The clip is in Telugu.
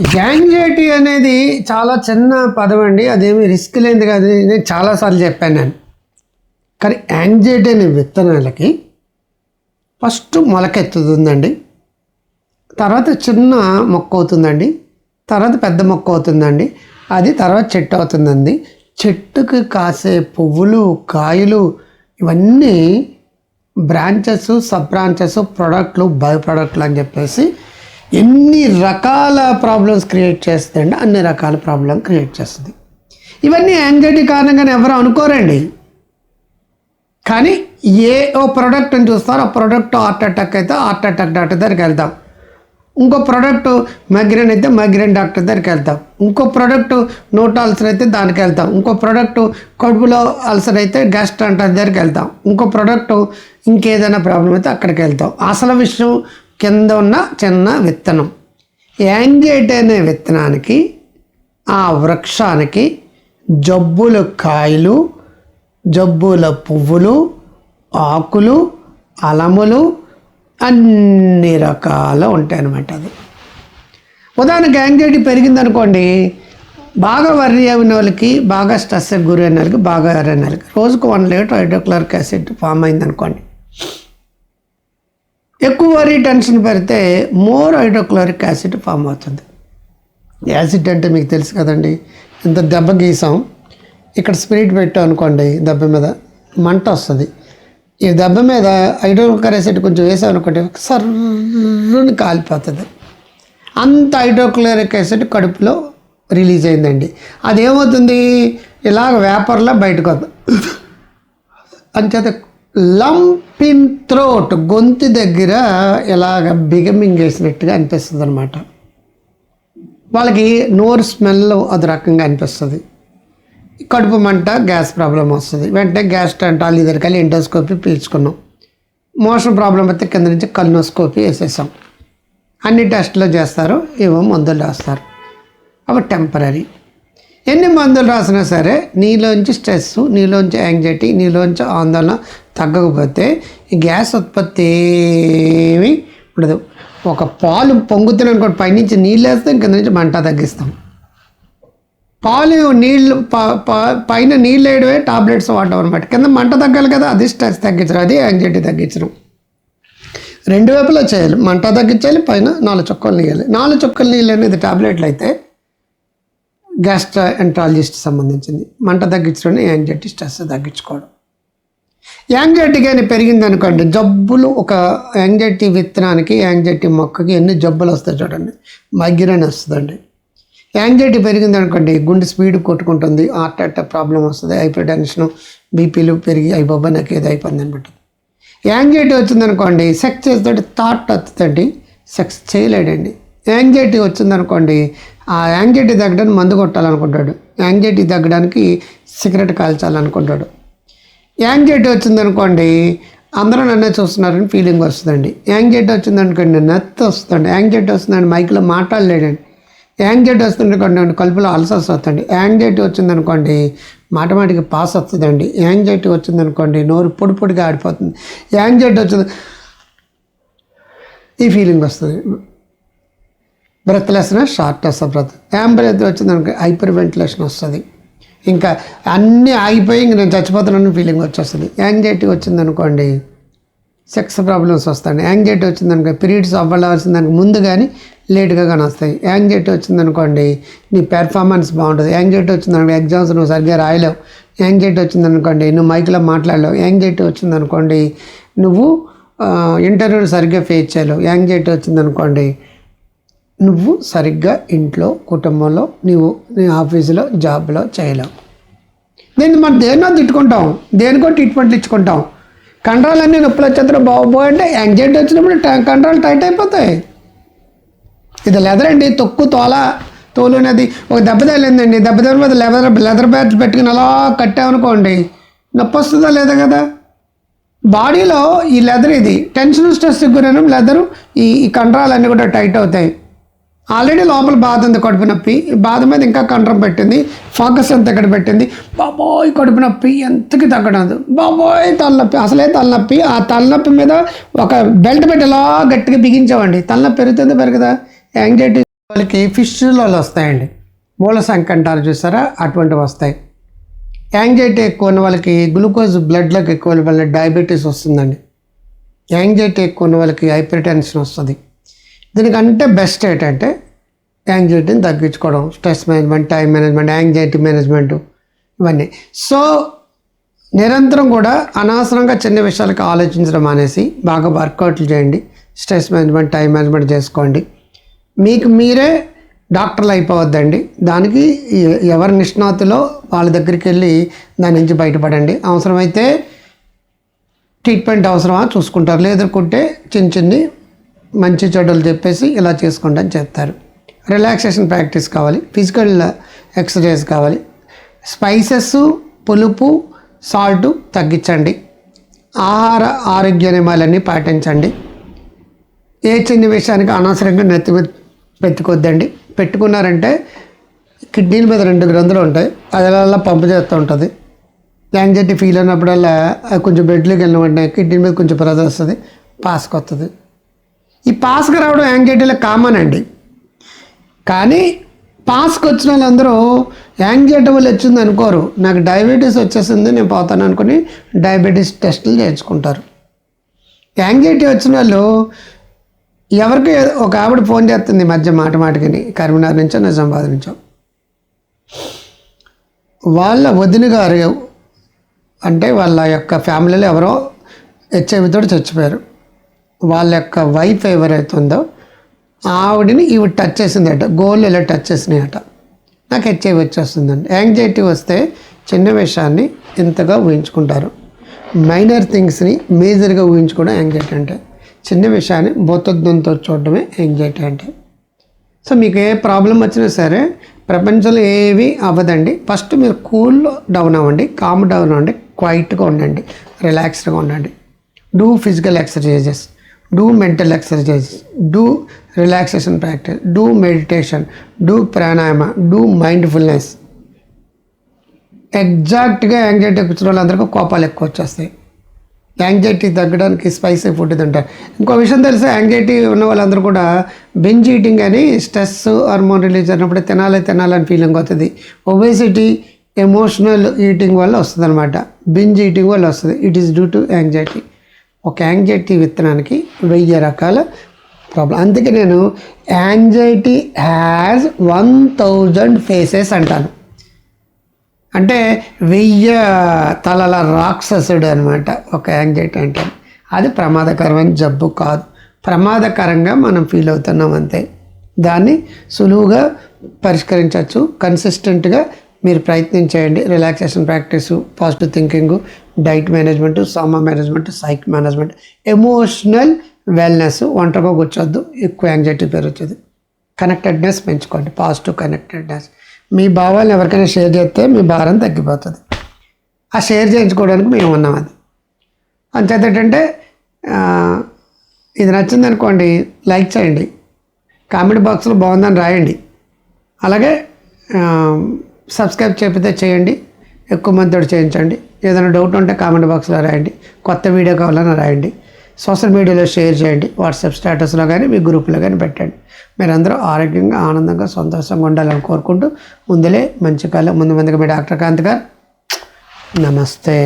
యాంగ్జైటీ అనేది చాలా చిన్న పదం అండి. అదేమి రిస్క్ లేనిది కాదు. నేను చాలాసార్లు చెప్పాను నేను. కానీ యాంగ్జైటీ అనే విత్తనాలకి ఫస్ట్ మొలకెత్తుతుందండి తర్వాత చిన్న మొక్క అవుతుందండి. తర్వాత పెద్ద మొక్క అవుతుందండి. అది తర్వాత చెట్టు అవుతుందండి. చెట్టుకు కాసే పువ్వులు కాయలు ఇవన్నీ బ్రాంచెస్ సబ్ బ్రాంచెస్ ప్రొడక్ట్లు బై ప్రొడక్ట్లు అని చెప్పేసి ఎన్ని రకాల ప్రాబ్లమ్స్ క్రియేట్ చేస్తుందండి అన్ని రకాల ప్రాబ్లం క్రియేట్ చేస్తుంది. ఇవన్నీ యాంగ్జైటీ కారణంగానే ఎవరు అనుకోరండి. కానీ ఏ ఓ ప్రోడక్ట్ని చూస్తారో ఆ ప్రోడక్ట్ హార్ట్ అటాక్ అయితే హార్ట్ అటాక్ డాక్టర్ దగ్గరికి వెళ్తాం ఇంకో ప్రోడక్ట్ మైగ్రేన్ అయితే మైగ్రేన్ డాక్టర్ దగ్గరికి వెళ్తాం ఇంకో ప్రోడక్ట్ నోట్ అల్సర్ అయితే దానికి వెళ్తాం ఇంకో ప్రోడక్ట్ కడుపులో అల్సర్ అయితే గ్యాస్ట్రాంటర్ దగ్గరికి వెళ్తాం ఇంకో ప్రోడక్ట్ ఇంకేదైనా ప్రాబ్లం అయితే అక్కడికి వెళ్తాం అసలు విషయం కింద ఉన్న చిన్న విత్తనం. యాంగేట్ అనే విత్తనానికి ఆ వృక్షానికి జబ్బుల కాయలు జబ్బుల పువ్వులు ఆకులు అలములు అన్ని రకాల ఉంటాయన్నమాట అది. ఉదాహరణకి యాంగ్జైటీ పెరిగిందనుకోండి బాగా వర్రీ అయిన వాళ్ళకి బాగా స్ట్రెస్ గురైన వాళ్ళకి బాగా వర్రీ అయిన వాళ్ళకి రోజుకు one litre hydrochloric acid form అయిందనుకోండి ఎక్కువ వరీ టెన్షన్ పెడితే మోర్ హైడ్రోక్లోరిక్ యాసిడ్ ఫామ్ అవుతుంది. యాసిడ్ అంటే మీకు తెలుసు కదండి ఇంత దెబ్బ గీసాం ఇక్కడ స్పిరిట్ పెట్టాం అనుకోండి దెబ్బ మీద మంట వస్తుంది. ఈ దెబ్బ మీద హైడ్రోక్లోరిక్ యాసిడ్ కొంచెం వేసాం అనుకోండి సర్రుని కాలిపోతుంది. అంత హైడ్రోక్లోరిక్ యాసిడ్ కడుపులో రిలీజ్ అయిందండి. అదేమవుతుంది ఇలాగ వేపర్లో బయటకు వస్తుంది అంచేత లంప్ పిన్ థ్రోట్ గొంతు దగ్గర ఇలాగ బిగమింగేసినట్టుగా అనిపిస్తుంది అనమాట వాళ్ళకి నోరు స్మెల్ అది రకంగా అనిపిస్తుంది. కడుపు మంట గ్యాస్ ప్రాబ్లం వస్తుంది. వెంటనే గ్యాస్ టెంటాల్ దగ్గరికి వెళ్ళి ఎండోస్కోపీ పీల్చుకున్నాం. మోషన్ ప్రాబ్లం అయితే కింద నుంచి కల్నోస్కోపీ వేసేసాం. అన్ని టెస్టులు చేస్తారు ఏవో మందులు రాస్తారు. అవి టెంపరీ ఎన్ని మందులు రాసినా సరే నీలోంచి స్ట్రెస్ నీలోంచి యాంగ్జైటీ నీలోంచి ఆందోళన తగ్గకపోతే ఈ గ్యాస్ ఉత్పత్తి ఏమీ ఉండదు. ఒక పాలు పొంగుతున్నాను అనుకోండి పైనుంచి నీళ్ళు వేస్తే కింద నుంచి మంట తగ్గిస్తాం. పాలు నీళ్ళు ప- ప- పైన నీళ్ళు వేయడమే టాబ్లెట్స్ వాడడం అనమాట కింద మంట తగ్గాలి కదా అది స్ట్రెస్ తగ్గించడం అది యాంగ్జైటీ తగ్గించడం రెండు వైపులా చేయాలి మంట తగ్గించాలి పైన నాలుగు చుక్కలు నీయాలి. నాలుగు చుక్కలు నీళ్ళు అనేది టాబ్లెట్లు అయితే గ్యాస్ట్రా ఎంట్రాలజిస్ట్ సంబంధించింది. మంట తగ్గించడం యాంగ్జైటీ స్ట్రెస్ తగ్గించుకోవడం. యాంగ్జైటీ కానీ పెరిగింది అనుకోండి జబ్బులు ఒక యాంగ్జైటీ విత్తనానికి యాంగ్జైటీ మొక్కకి ఎన్ని జబ్బులు వస్తాయి చూడండి మైగ్రేన్ వస్తుందండి. యాంగ్జైటీ పెరిగింది అనుకోండి గుండె స్పీడ్ కొట్టుకుంటుంది హార్ట్ అటాక్ ప్రాబ్లం వస్తుంది హైపర్ టెన్షన్ బీపీలు పెరిగి అయిపోయి నాకు ఏదో అయిపోయింది అనమాట యాంగ్జైటీ వచ్చిందనుకోండి సెక్స్ చేస్తుంటే థాట్ వస్తుందండి సెక్స్ చేయలేడండి. యాంగ్జైటీ వచ్చిందనుకోండి ఆ యాంగ్జైటీ తగ్గడానికి మందు కొట్టాలనుకుంటాడు. యాంగ్జైటీ తగ్గడానికి సిగరెట్ కాల్చాలనుకుంటాడు. యాంగ్జైటీ వచ్చిందనుకోండి అందరూ నన్నే చూస్తున్నారని ఫీలింగ్ వస్తుందండి. యాంగ్జైటీ వచ్చిందనుకోండి నెత్త వస్తుందండి. యాంగ్జైటీ వస్తుందండి మైక్లో మాట్లాడలేడండి యాంగ్జైటీ వస్తుందనుకోండి కలుపులో అల్సర్స్ వస్తుంది యాంగ్జైటీ వచ్చిందనుకోండి మాటమాటికి పాస్ వస్తుందండి. యాంగ్జైటీ వచ్చిందనుకోండి నోరు పొడి పొడిగా ఆడిపోతుంది. యాంగ్జైటీ వచ్చింది ఈ ఫీలింగ్ వస్తుంది. Breathlessness shortness of breath. యాంబ్రెత్ వచ్చిందనుకో హైపర్ వెంటిలేషన్ వస్తుంది. ఇంకా అన్నీ ఆగిపోయి ఇంక నేను చచ్చిపోతున్నాను ఫీలింగ్ వచ్చేస్తుంది. యాంగ్జైటీ వచ్చిందనుకోండి సెక్స్ ప్రాబ్లమ్స్ వస్తాయి. యాంగ్జైటీ వచ్చిందనుకో పీరియడ్స్ అవ్వాల్సిన దానికి ముందు కానీ లేట్గా కానీ వస్తాయి. యాంగ్జైటీ వచ్చిందనుకోండి నీ పెర్ఫార్మెన్స్ బాగుంటుంది యాంగ్జైటీ వచ్చిందనుకో ఎగ్జామ్స్ నువ్వు సరిగ్గా రాయలేవు. యాంగ్జైటీ వచ్చిందనుకోండి నువ్వు మైక్లో మాట్లాడలేవు. యాంగ్జైటీ వచ్చిందనుకోండి నువ్వు ఇంటర్వ్యూలు సరిగ్గా ఫేస్ చేయలేవు. యాంగ్జైటీ వచ్చిందనుకోండి నువ్వు సరిగ్గా ఇంట్లో కుటుంబంలో నువ్వు నీ ఆఫీసులో జాబ్లో చేయలేవు. దీన్ని మనం దేన్నో తిట్టుకుంటాం దేనికో ట్రీట్మెంట్లు ఇచ్చుకుంటాం. కండరాలన్నీ నొప్పులు వచ్చేద్దరు బాగోబోయ్ అంటే యాంగ్జైటీ వచ్చినప్పుడు కండరాలు టైట్ అయిపోతాయి. ఇది లెదర్ అండి తొక్కు తోల తోలు అనేది ఒక దెబ్బ తగిలిందండి. దెబ్బ తగిలిన మీద లెదర్ లెదర్ బ్యాగ్స్ పెట్టుకుని అలా కట్టామనుకోండి నొప్పి వస్తుందా లేదా కదా? బాడీలో ఈ లెదర్ ఇది టెన్షన్ స్ట్రెస్ గురైన లెదరు ఈ కండరాలన్నీ కూడా టైట్ అవుతాయి. ఆల్రెడీ లోపల బాధ ఉంది కడుపు నొప్పి. బాధ మీద ఇంకా కండరం పెట్టింది. ఫోకస్ ఎంత ఇక్కడ పెట్టింది? బాబోయ్ కడుపు నొప్పి ఎంతకి తగ్గడదు బాబోయ్ తలనొప్పి. అసలే తలనొప్పి. ఆ తలనొప్పి మీద ఒక బెల్ట్ పెట్టి ఎలా గట్టిగా బిగించామండి. తలనొప్పి పెరుగుతుంది పెరుగుదా? యాంగ్జైటీ వాళ్ళకి ఫిష్లలో వస్తాయండి. మూల సంఖ్య అంటారు చూసారా? అటువంటివి వస్తాయి. యాంగ్జైటీ ఎక్కువ ఉన్న వాళ్ళకి గ్లూకోజ్ బ్లడ్లోకి ఎక్కువ వల్ల డయాబెటీస్ వస్తుందండి. యాంగ్జైటీ ఎక్కువ ఉన్న వాళ్ళకి హైపర్ టెన్షన్ వస్తుంది. దీనికంటే బెస్ట్ ఏంటంటే యాంగ్జైటీని తగ్గించుకోవడం stress management time management anxiety management ఇవన్నీ. సో నిరంతరం కూడా అనవసరంగా చిన్న విషయాలకు ఆలోచించడం అనేసి బాగా వర్కౌట్లు చేయండి. స్ట్రెస్ మేనేజ్మెంట్ టైం మేనేజ్మెంట్ చేసుకోండి. మీకు మీరే డాక్టర్లు అయిపోవద్దండి. దానికి ఎవరి నిష్ణాతులో వాళ్ళ దగ్గరికి వెళ్ళి దాని నుంచి బయటపడండి. అవసరమైతే ట్రీట్మెంట్ అవసరమా చూసుకుంటారు. లేదనుకుంటే చిన్న చిన్ని మంచి చెడ్డలు చెప్పేసి ఇలా చేసుకోండి అని చెప్తారు. రిలాక్సేషన్ ప్రాక్టీస్ కావాలి ఫిజికల్ ఎక్సర్సైజ్ కావాలి. స్పైసెస్ పులుపు సాల్ట్ తగ్గించండి. ఆహార ఆరోగ్య నియమాలన్నీ పాటించండి. ఏ చిన్న విషయానికి అనవసరంగా నెత్తి పెట్టుకోద్దండి. పెట్టుకున్నారంటే కిడ్నీల మీద రెండు గ్రంథులు ఉంటాయి అది అలా పంపు చేస్తూ ఉంటుంది. యాంగ్జైటీ ఫీల్ అయినప్పుడల్లా అది కొంచెం బెడ్లోకి వెళ్ళిన వెంటనే కిడ్నీ మీద కొంచెం ప్రెజర్ వస్తుంది పాస్కి వస్తుంది. ఈ పాస్కి రావడం యాంగ్జైటీలో కామన్ అండి. కానీ పాస్కి వచ్చిన వాళ్ళందరూ యాంగ్జైటీ వల్ల వచ్చింది అనుకోరు. నాకు డయాబెటీస్ వచ్చేసింది నేను పోతాను అనుకుని డయాబెటీస్ టెస్టులు చేయించుకుంటారు. యాంగ్జైటీ వచ్చిన వాళ్ళు ఎవరికి ఒక ఆవిడ ఫోన్ చేస్తుంది ఈ మధ్య మాట మాటకిని కరీంనగర్ నుంచో నిజామాబాద్ నుంచో. వాళ్ళ వదిన గారు అంటే వాళ్ళ యొక్క ఫ్యామిలీలో ఎవరో హెచ్ఐవితో చచ్చిపోయారు. వాళ్ళ యొక్క వైఫ్ ఎవరైతే ఉందో ఆవిడని ఇవి టచ్ చేసిందట గోల్ ఇలా టచ్ చేసినాయట. నాకు హెచ్ఐవి వచ్చేస్తుందండి. యాంగ్జైటీ వస్తే చిన్న విషయాన్ని ఇంతగా ఊహించుకుంటారు. మైనర్ థింగ్స్ని మేజర్గా ఊహించుకోవడం యాంగ్జైటీ అంటే. చిన్న విషయాన్ని బొత్తద్దంతో చూడడమే యాంగ్జైటీ అంటే. సో మీకు ఏ ప్రాబ్లం వచ్చినా సరే ప్రపంచంలో ఏవి అవ్వదండి. ఫస్ట్ మీరు కూల్లో డౌన్ అవ్వండి కామ్ డౌన్ అవ్వండి క్వైట్గా ఉండండి రిలాక్స్డ్గా ఉండండి. Do physical exercises do mental exercise do relaxation practice do meditation do pranayama do mindfulness ఎగ్జాక్ట్గా యాంగ్జైటీ కూర్చున్న వాళ్ళందరికీ కోపాలు ఎక్కువ వచ్చేస్తాయి. యాంగ్జైటీ తగ్గడానికి స్పైసీ ఫుడ్ తింటారు. ఇంకో విషయం తెలిసి? యాంగ్జైటీ ఉన్న వాళ్ళందరూ కూడా బెంజ్ ఈటింగ్ అని స్ట్రెస్ హార్మోన్ రిలీజ్ అయినప్పుడు తినాలి తినాలని ఫీలింగ్ అవుతుంది ఒబేసిటీ ఎమోషనల్ ఈటింగ్ వల్ల వస్తుంది అనమాట బింజ్ ఈటింగ్ వల్ల వస్తుంది. It is due to anxiety ఒక యాంగ్జైటీ విత్తనానికి వెయ్యి రకాల ప్రాబ్లం అందుకే నేను anxiety has one thousand faces అంటాను. అంటే వెయ్యి తలల రాక్షసుడు అనమాట ఒక యాంగ్జైటీ అంటే. అది ప్రమాదకరమైన జబ్బు కాదు. ప్రమాదకరంగా మనం ఫీల్ అవుతున్నాం అంతే. దాన్ని సులువుగా పరిష్కరించవచ్చు కన్సిస్టెంట్గా మీరు ప్రయత్నం చేయండి. Relaxation practice positive thinking diet management సామా management psych management emotional wellness ఒంటరిగా కూర్చోద్దు ఎక్కువ యాంగ్జైటీ పెరుగుతుంది కనెక్టెడ్నెస్ పెంచుకోండి. పాజిటివ్ కనెక్టెడ్నెస్ మీ భావాలను ఎవరికైనా షేర్ చేస్తే మీ భారం తగ్గిపోతుంది. ఆ షేర్ చేయించుకోవడానికి మేము ఉన్నాం అది. అంచేత ఏంటంటే ఇది నచ్చింది అనుకోండి లైక్ చేయండి కామెంట్ బాక్స్లో బాగుందని రాయండి. అలాగే సబ్స్క్రైబ్ చేపితే చేయండి. ఎక్కువ మందితో చేయించండి. ఏదైనా డౌట్ ఉంటే కామెంట్ బాక్స్లో రాయండి. కొత్త వీడియో కావాలన్నా రాయండి. సోషల్ మీడియాలో షేర్ చేయండి. వాట్సాప్ స్టేటస్లో కానీ మీ గ్రూప్లో కానీ పెట్టండి. మీరందరూ ఆరోగ్యంగా ఆనందంగా సంతోషంగా ఉండాలని కోరుకుంటూ ముందులే మంచి కాలం. ముందు ముందుగా మీ డాక్టర్ కాంత్ గారు. నమస్తే.